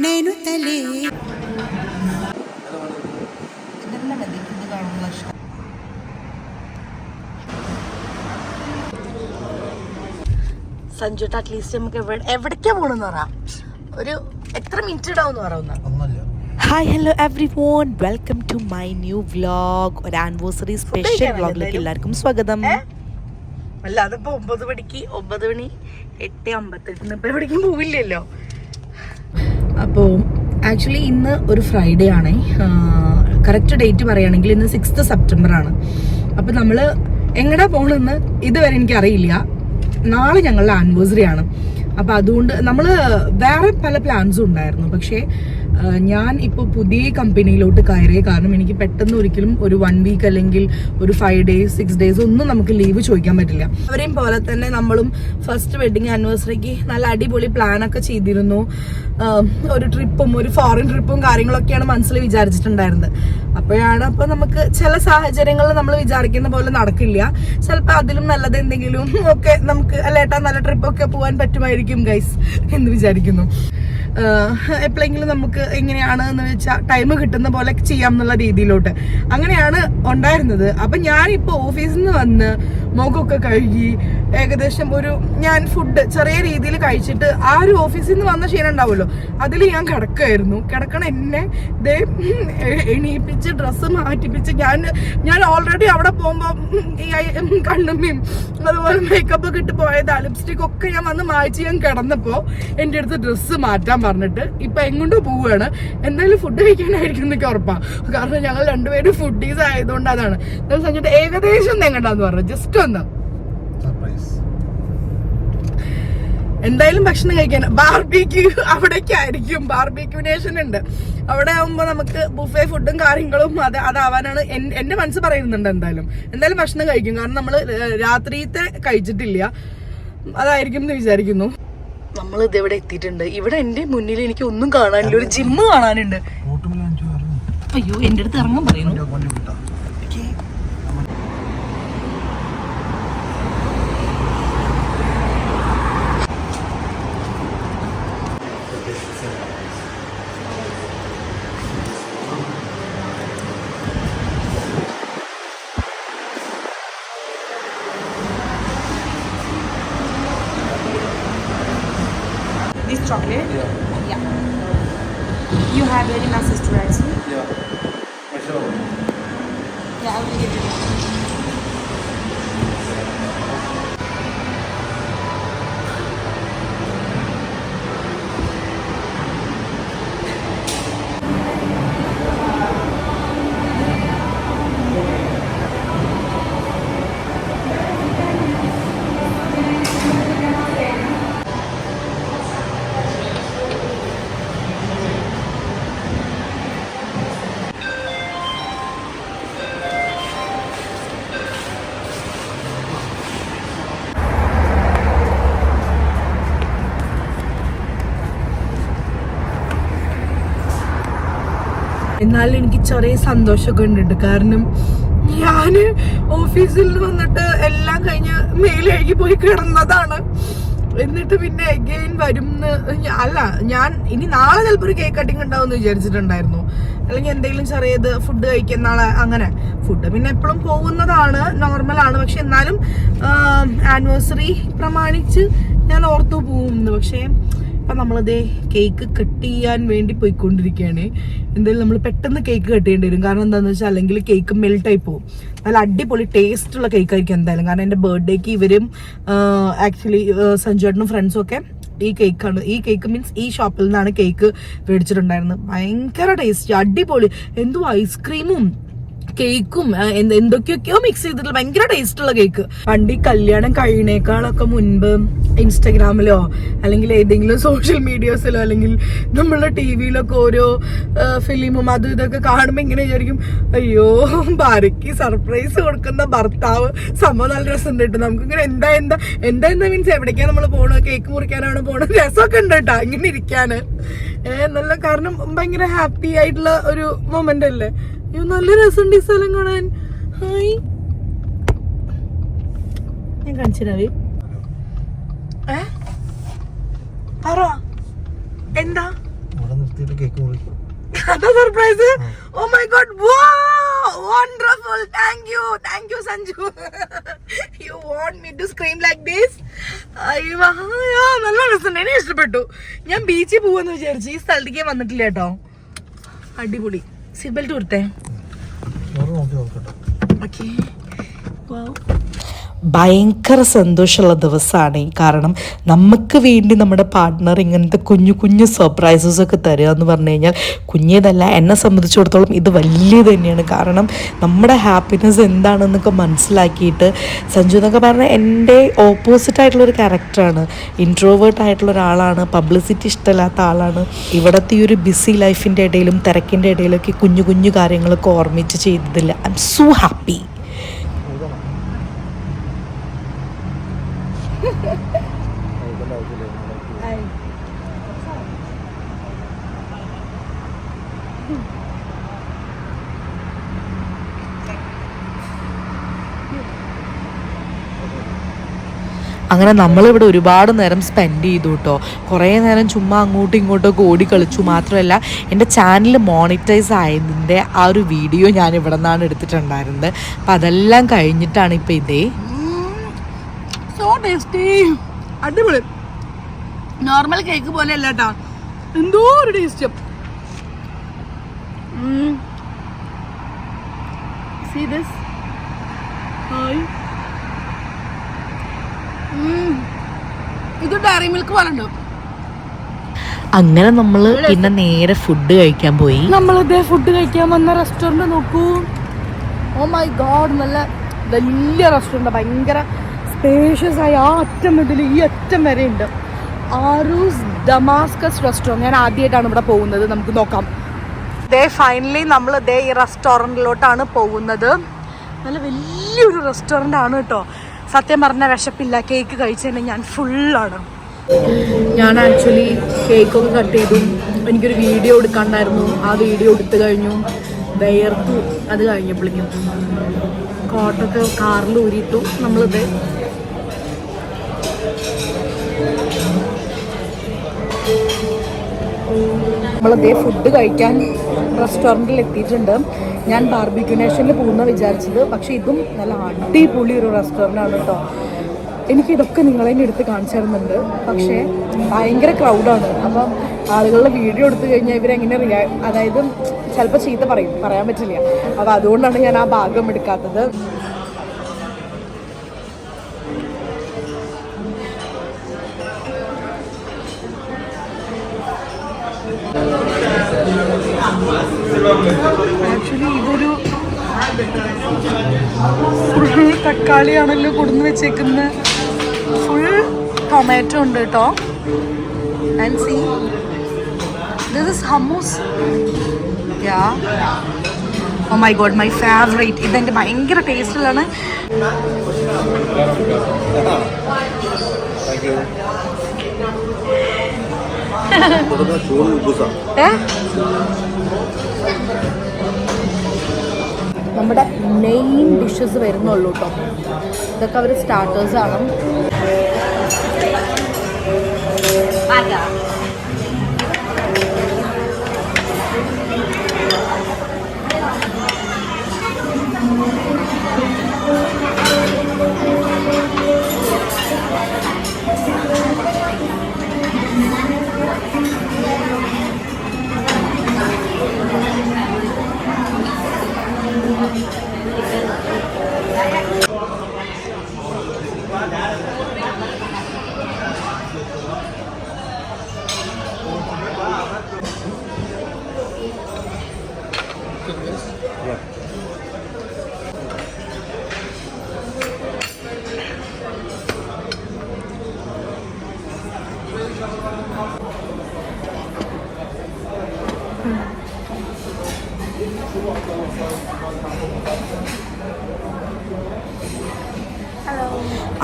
నేను తలే ഇതെല്ലാം മതി ഇത് കാണുമ്പോൾ ഇഷ്ടം സഞ്ജുട്ട് അറ്റ്ലീസ്റ്റ് നമുക്ക് എവിടെ എവിടേക്കാ പോണെന്ന് പറ ഒരു എത്ര മിനിറ്റ് ഇടാവും പറയുന്ന hi hello everyone welcome to my new vlog ഒരു ആനിവേഴ്സറി സ്പെഷ്യൽ കഴിക്കാനല്ലേ വ്ലോഗിലേക്ക് എന്തായാലും? എല്ലാവർക്കും സ്വാഗതം ഏ? അല്ല അതിപ്പോ ഒമ്പത് മണിക്ക് ഒമ്പത് മണി എട്ട് അമ്പത്തെട്ടിന് ഇപ്പൊ എവിടേക്കും പോവില്ലല്ലോ അപ്പോൾ ആക്ച്വലി ഇന്ന് ഒരു ഫ്രൈഡേ ആണ്. കറക്റ്റ് ഡേറ്റ് പറയുകയാണെങ്കിൽ ഇന്ന് സിക്സ്ത് സെപ്റ്റംബർ ആണ്. അപ്പോൾ നമ്മൾ എങ്ങടാ പോകണമെന്ന് ഇതുവരെ എനിക്ക് അറിയില്ല നാളെ ഞങ്ങളുടെ ആനിവേഴ്സറി ആണ്. അപ്പോൾ അതുകൊണ്ട് നമ്മൾ വേറെ പല പ്ലാൻസും ഉണ്ടായിരുന്നു. പക്ഷേ ഞാൻ ഇപ്പോൾ പുതിയ കമ്പനിയിലോട്ട് കയറിയ കാരണം എനിക്ക് പെട്ടെന്ന് ഒരിക്കലും ഒരു വൺ വീക്ക് അല്ലെങ്കിൽ ഒരു ഫൈവ് ഡേയ്സ് സിക്സ് ഡേയ്സ് ഒന്നും നമുക്ക് ലീവ് ചോദിക്കാൻ പറ്റില്ല. അവരെയും പോലെ തന്നെ നമ്മളും ഫസ്റ്റ് വെഡിങ് ആനിവേഴ്സറിക്ക് നല്ല അടിപൊളി പ്ലാനൊക്കെ ചെയ്തിരുന്നു. ഒരു ട്രിപ്പും ഒരു ഫോറിൻ ട്രിപ്പും കാര്യങ്ങളൊക്കെയാണ് മനസ്സിൽ വിചാരിച്ചിട്ടുണ്ടായിരുന്നത്. അപ്പോഴാണ് അപ്പോൾ നമുക്ക് ചില സാഹചര്യങ്ങളിൽ നമ്മൾ വിചാരിക്കുന്ന പോലെ നടക്കില്ല. ചിലപ്പോൾ അതിലും നല്ലത് എന്തെങ്കിലും ഒക്കെ നമുക്ക് അല്ലേട്ടാ നല്ല ട്രിപ്പൊക്കെ പോകാൻ പറ്റുമായിരിക്കും ഗൈസ് എന്ന് വിചാരിക്കുന്നു. എപ്പോഴെങ്കിലും നമുക്ക് എങ്ങനെയാണ് എന്ന് വെച്ചാൽ ടൈം കിട്ടുന്ന പോലെ ചെയ്യാം എന്നുള്ള രീതിയിലോട്ട്. അങ്ങനെയാണ് ഉണ്ടായിരുന്നത്. അപ്പം ഞാനിപ്പോൾ ഓഫീസിൽ നിന്ന് വന്ന് മുഖമൊക്കെ കഴുകി ഏകദേശം ഒരു ഞാൻ ഫുഡ് ചെറിയ രീതിയിൽ കഴിച്ചിട്ട് ആ ഒരു ഓഫീസിൽ നിന്ന് വന്ന ക്ഷീണം ഉണ്ടാവുമല്ലോ. അതിൽ ഞാൻ കിടക്കുമായിരുന്നു കിടക്കണ എന്നെ ദേ എണീപ്പിച്ച് ഡ്രസ്സ് മാറ്റിപ്പിച്ച് ഞാൻ ഞാൻ ഓൾറെഡി അവിടെ പോകുമ്പോൾ കണ്ണുമ്മയും അതുപോലെ മേക്കപ്പ് ഒക്കെ ഇട്ട് പോയത് ലിപ്സ്റ്റിക് ഒക്കെ ഞാൻ വന്ന് മായ്ച്ച് ഞാൻ കിടന്നപ്പോൾ എന്റെ അടുത്ത് ഡ്രസ്സ് മാറ്റാൻ പറഞ്ഞിട്ട് ഇപ്പം എങ്ങോട്ട് പോവുകയാണ്. എന്തായാലും ഫുഡ് കഴിക്കാനായിരിക്കും എന്നൊക്കെ ഉറപ്പാണ് കാരണം ഞങ്ങൾ രണ്ടുപേരും ഫുഡീസ് ആയതുകൊണ്ട് അതാണ്. സഞ്ജിട്ട് ഏകദേശം എങ്ങോട്ടാന്ന് പറഞ്ഞു. ജസ്റ്റ് ഒന്ന്. എന്തായാലും ഭക്ഷണം കഴിക്കാൻ. ബാർബിക്യൂ അവിടേക്കായിരിക്കും. ബാർബിക്യൂ നേഷൻ ഉണ്ട്. അവിടെ ആകുമ്പോൾ നമുക്ക് ബുഫേ ഫുഡും കാര്യങ്ങളും അത് അതാവാനാണ് എന്റെ മനസ്സ് പറയുന്നുണ്ട് എന്തായാലും. എന്തായാലും ഭക്ഷണം കഴിക്കും. കാരണം നമ്മൾ രാത്രിയത്തെ കഴിച്ചിട്ടില്ല. അതായിരിക്കും എന്ന് വിചാരിക്കുന്നു. നമ്മൾ ഇതെവിടെ ഇവിടെ എത്തിയിട്ടുണ്ട്. ഇവിടെ എന്റെ മുന്നിൽ എനിക്ക് ഒന്നും കാണാനില്ല. ഒരു ജിമ്മ് കാണാനുണ്ട്. അയ്യോ എന്റെ അടുത്ത് ഇറങ്ങാൻ പറയുന്നു. എന്നാലും എനിക്ക് ചെറിയ സന്തോഷമൊക്കെ ഉണ്ട് കാരണം ഞാൻ ഓഫീസിൽ വന്നിട്ട് എല്ലാം കഴിഞ്ഞ് മെയിൽ കഴുകി പോയി കിടന്നതാണ്. എന്നിട്ട് പിന്നെ അഗെയിൻ വരും അല്ല ഞാൻ ഇനി നാളെ ചിലപ്പോൾ ഒരു കേക്ക് കട്ടിങ് ഉണ്ടാവും എന്ന് വിചാരിച്ചിട്ടുണ്ടായിരുന്നു. അല്ലെങ്കിൽ എന്തെങ്കിലും ചെറിയത് ഫുഡ് കഴിക്കാൻ നാളെ അങ്ങനെ. ഫുഡ് പിന്നെ എപ്പോഴും പോകുന്നതാണ് നോർമലാണ് പക്ഷെ എന്നാലും ആനിവേഴ്സറി പ്രമാണിച്ച് ഞാൻ ഓർത്തു പോകുന്നു. പക്ഷേ ഇപ്പൊ നമ്മളിത് കേക്ക് കട്ട് ചെയ്യാൻ വേണ്ടി പോയിക്കൊണ്ടിരിക്കുകയാണ്. എന്തായാലും നമ്മൾ പെട്ടെന്ന് കേക്ക് കട്ട് ചെയ്യേണ്ടി വരും. കാരണം എന്താണെന്ന് വെച്ചാൽ അല്ലെങ്കിൽ കേക്ക് മെൽറ്റ് ആയി പോകും നല്ല അടിപൊളി ടേസ്റ്റ് ഉള്ള കേക്ക് ആയിരിക്കും എന്തായാലും. കാരണം എന്റെ ബർത്ത്ഡേക്ക് ഇവരും ആക്ച്വലി സഞ്ജുവേട്ടനും ഫ്രണ്ട്സും ഒക്കെ ഈ കേക്കാണ് ഈ കേക്ക് മീൻസ് ഈ ഷോപ്പിൽ നിന്നാണ് കേക്ക് മേടിച്ചിട്ടുണ്ടായിരുന്നത്. ഭയങ്കര ടേസ്റ്റ് അടിപൊളി. എന്തോ ഐസ്ക്രീമും കേക്കും എന്തൊക്കെയൊക്കെയോ മിക്സ് ചെയ്തിട്ടുള്ള ഭയങ്കര ടേസ്റ്റ് ഉള്ള കേക്ക് പണ്ട് ഈ കല്യാണം കഴിയണേക്കാളൊക്കെ മുൻപ് ഇൻസ്റ്റഗ്രാമിലോ അല്ലെങ്കിൽ ഏതെങ്കിലും സോഷ്യൽ മീഡിയാസിലോ അല്ലെങ്കിൽ നമ്മളുടെ ടി വിയിലൊക്കെ ഓരോ ഫിലിമും അതും ഇതൊക്കെ കാണുമ്പോൾ ഇങ്ങനെ വിചാരിക്കും അയ്യോ ഭാര്യയ്ക്ക് സർപ്രൈസ് കൊടുക്കുന്ന ഭർത്താവ് സംഭവം നല്ല രസമുണ്ട് കേട്ടോ. നമുക്ക് ഇങ്ങനെ എന്താ എന്താ എന്താ എന്താ മീൻസ് എവിടേക്കാണ് നമ്മൾ പോണത്? കേക്ക് മുറിക്കാനാണ് പോണത്? രസമൊക്കെ ഉണ്ട് കേട്ടോ ഇങ്ങനെ ഇരിക്കാന്. നല്ല കാരണം ഭയങ്കര ഹാപ്പി ആയിട്ടുള്ള ഒരു മൊമെന്റ് അല്ലേ? അയ്യോ നല്ല രസമുണ്ട് ഈ സ്ഥലം കാണാൻ. ഹായ്. ഞാൻ കാണിച്ചിരാവേ ഏ? പറ. എന്താ? ഇവിടെ നിർത്തി നിർത്തിയിട്ട് കേക്ക് മുറി. അതാ surprise oh my god wonderful thank you thank you Sanju you want me to scream like this അയ്യോ നല്ല രസമുണ്ട്. എനിക്ക് ഇഷ്ടപ്പെട്ടു. ഞാൻ ബീച്ചിൽ പോവാന്ന് വിചാരിച്ചു. ഈ സ്ഥലത്തേക്ക് വന്നിട്ടില്ല കേട്ടോ. അടിപൊളി. സീറ്റ് ബെൽറ്റ് കൊടുത്തേ ഓക്കെ ഓക്കെ ഭയങ്കര സന്തോഷമുള്ള ദിവസമാണ്. കാരണം നമുക്ക് വേണ്ടി നമ്മുടെ പാർട്ട്ണർ ഇങ്ങനത്തെ കുഞ്ഞു കുഞ്ഞു സർപ്രൈസസ് ഒക്കെ തരിക എന്ന് പറഞ്ഞു കഴിഞ്ഞാൽ കുഞ്ഞേതല്ല എന്നെ സംബന്ധിച്ചിടത്തോളം ഇത് വലിയ തന്നെയാണ്. കാരണം നമ്മുടെ ഹാപ്പിനെസ് എന്താണെന്നൊക്കെ മനസ്സിലാക്കിയിട്ട് സഞ്ജു എന്നൊക്കെ പറഞ്ഞാൽ എന്റെ ഓപ്പോസിറ്റ് ആയിട്ടുള്ള ഒരു ക്യാരക്ടറാണ് ഇൻട്രോവേർട്ട് ആയിട്ടുള്ള ഒരാളാണ്. പബ്ലിസിറ്റി ഇഷ്ടമില്ലാത്ത ആളാണ്. ഇവിടുത്തെ ഈ ഒരു ബിസി ലൈഫിന്റെ ഇടയിലും തിരക്കിന്റെ ഇടയിലൊക്കെ കുഞ്ഞു കുഞ്ഞു കാര്യങ്ങളൊക്കെ ഓർമ്മിച്ച് ചെയ്തതില്ല ഐ എം സോ ഹാപ്പി അങ്ങനെ നമ്മളിവിടെ ഒരുപാട് നേരം സ്പെൻഡ് ചെയ്തു കേട്ടോ കുറേ നേരം ചുമ്മാ അങ്ങോട്ടും ഇങ്ങോട്ടൊക്കെ ഓടി കളിച്ചു. മാത്രമല്ല എന്റെ ചാനൽ മോണിറ്റൈസ് ആയതിന്റെ ആ ഒരു വീഡിയോ ഞാൻ ഇവിടെ നിന്നാണ് എടുത്തിട്ടുണ്ടായിരുന്നത്. അപ്പം അതെല്ലാം കഴിഞ്ഞിട്ടാണ് ഇപ്പോൾ ഇതേ. സോ അടിപൊളി. നോർമൽ കേക്ക് പോലെ അല്ല കേട്ടോ എന്തോ ഒരു ടേസ്റ്റ് സീ ദിസ് ഹായ് ഇത് ഡയറി മിൽക്ക് പോലെ അങ്ങനെ നമ്മൾ പിന്നെ നേരെ ഫുഡ് കഴിക്കാൻ പോയി. നമ്മൾ ഇതേ ഫുഡ് കഴിക്കാൻ വന്ന റെസ്റ്റോറന്റ് നോക്കൂ. ഓ മൈ ഗോഡ് നല്ല വലിയ റെസ്റ്റോറന്റ് ഭയങ്കര സ്പേഷ്യസ് ആയി ആ അറ്റം മുതൽ ഈ അറ്റം വരെ ഉണ്ട് ആറൂസ് ഡമാസ്കസ് റെസ്റ്റോറന്റ് ഞാൻ ആദ്യമായിട്ടാണ് ഇവിടെ പോകുന്നത്. നമുക്ക് നോക്കാം. ദേ ഫൈനലി നമ്മൾ ദേ ഈ റെസ്റ്റോറന്റിലോട്ടാണ് പോകുന്നത്. നല്ല വലിയൊരു റെസ്റ്റോറന്റ് ആണ് കേട്ടോ. സത്യം പറഞ്ഞ വിശപ്പില്ല. കേക്ക് കഴിച്ചതിന് ഞാൻ ഫുള്ളാണ്. ഞാൻ ആക്ച്വലി കേക്കൊക്കെ കട്ട് ചെയ്തു. എനിക്കൊരു വീഡിയോ എടുക്കാണ്ടായിരുന്നു. ആ വീഡിയോ എടുത്തു കഴിഞ്ഞു. വേർത്തു അത് കഴിഞ്ഞപ്പോഴേക്കും കോട്ടൊക്കെ കാറിൽ ഊരിയിട്ടു നമ്മളിത് നമ്മളിതേ ഫുഡ് കഴിക്കാൻ റെസ്റ്റോറന്റിൽ എത്തിയിട്ടുണ്ട്. ഞാൻ ബാർബിക്യൂ നേഷനിൽ പോകുന്ന വിചാരിച്ചത്. പക്ഷേ ഇതും നല്ല അടിപൊളി ഒരു റെസ്റ്റോറന്റ് ആണ് കേട്ടോ എനിക്ക് ഇതൊക്കെ നിങ്ങളെ എടുത്ത് കാണിച്ചു തരുന്നുണ്ട്. പക്ഷേ ഭയങ്കര ക്രൗഡാണ് അപ്പം ആളുകളുടെ വീഡിയോ എടുത്തു കഴിഞ്ഞാൽ ഇവരെങ്ങനെ റിയാ അതായത് ചിലപ്പോൾ ചീത്ത പറയും. പറയാൻ പറ്റില്ല. അപ്പോൾ അതുകൊണ്ടാണ് ഞാൻ ആ ഭാഗം എടുക്കാത്തത്. ആക്ച്വലി ഇതൊരു ഫുൾ തക്കാളിയാണല്ലോ കൊടുന്ന് വെച്ചേക്കുന്നത് ഫുൾ ടൊമാറ്റോ ഉണ്ട് കേട്ടോ. And see this is hummus ya oh my god my favourite ഇതെന്റെ ഭയങ്കര ടേസ്റ്റിലാണ്. ഏ? നമ്മുടെ മെയിൻ ഡിഷസ് വരുന്നുള്ളൂ കേട്ടോ ഇതൊക്കെ അവർ സ്റ്റാർട്ടേഴ്സ്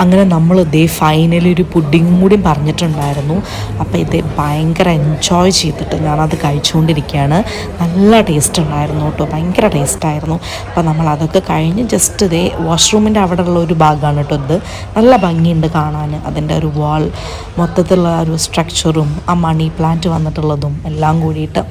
അങ്ങനെ നമ്മൾ ഇതേ ഫൈനലി ഒരു പുഡിങ്ങും കൂടി പറഞ്ഞിട്ടുണ്ടായിരുന്നു. അപ്പോൾ ഇത് ഭയങ്കര എൻജോയ് ചെയ്തിട്ട് ഞാനത് കഴിച്ചുകൊണ്ടിരിക്കുകയാണ്. നല്ല ടേസ്റ്റ് ഉണ്ടായിരുന്നു കേട്ടോ ഭയങ്കര ടേസ്റ്റായിരുന്നു അപ്പോൾ നമ്മൾ അതൊക്കെ കഴിഞ്ഞ് ജസ്റ്റ് ഇതേ വാഷ്റൂമിന്റെ അവിടെ ഉള്ള ഒരു ഭാഗമാണ് കേട്ടോ ഇത്. നല്ല ഭംഗിയുണ്ട് കാണാൻ. അതിന്റെ ഒരു വാൾ മൊത്തത്തിലുള്ള ഒരു സ്ട്രക്ചറും ആ മണി പ്ലാന്റ് വന്നിട്ടുള്ളതും എല്ലാം കൂടിയിട്ട്.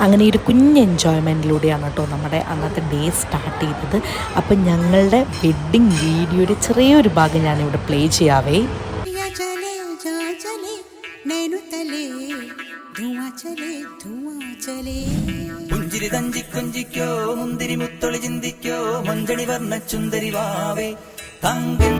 അങ്ങനെ ഒരു കുഞ്ഞ് എൻജോയ്മെന്റിലൂടെയാണ് കേട്ടോ നമ്മുടെ അന്നത്തെ ഡേ സ്റ്റാർട്ട് ചെയ്തത്. അപ്പം ഞങ്ങളുടെ വെഡ്ഡിങ് വീഡിയോയുടെ ചെറിയൊരു ഭാഗം ഞാനിവിടെ പ്ലേ ചെയ്യാവേ. പുഞ്ചിരി തഞ്ചി കൊഞ്ചിക്കോ മുന്തിരി മുത്തൊളി ചിന്തിക്കോ മഞ്ചണി വർണ ചുന്തരി വാവേ തങ്കം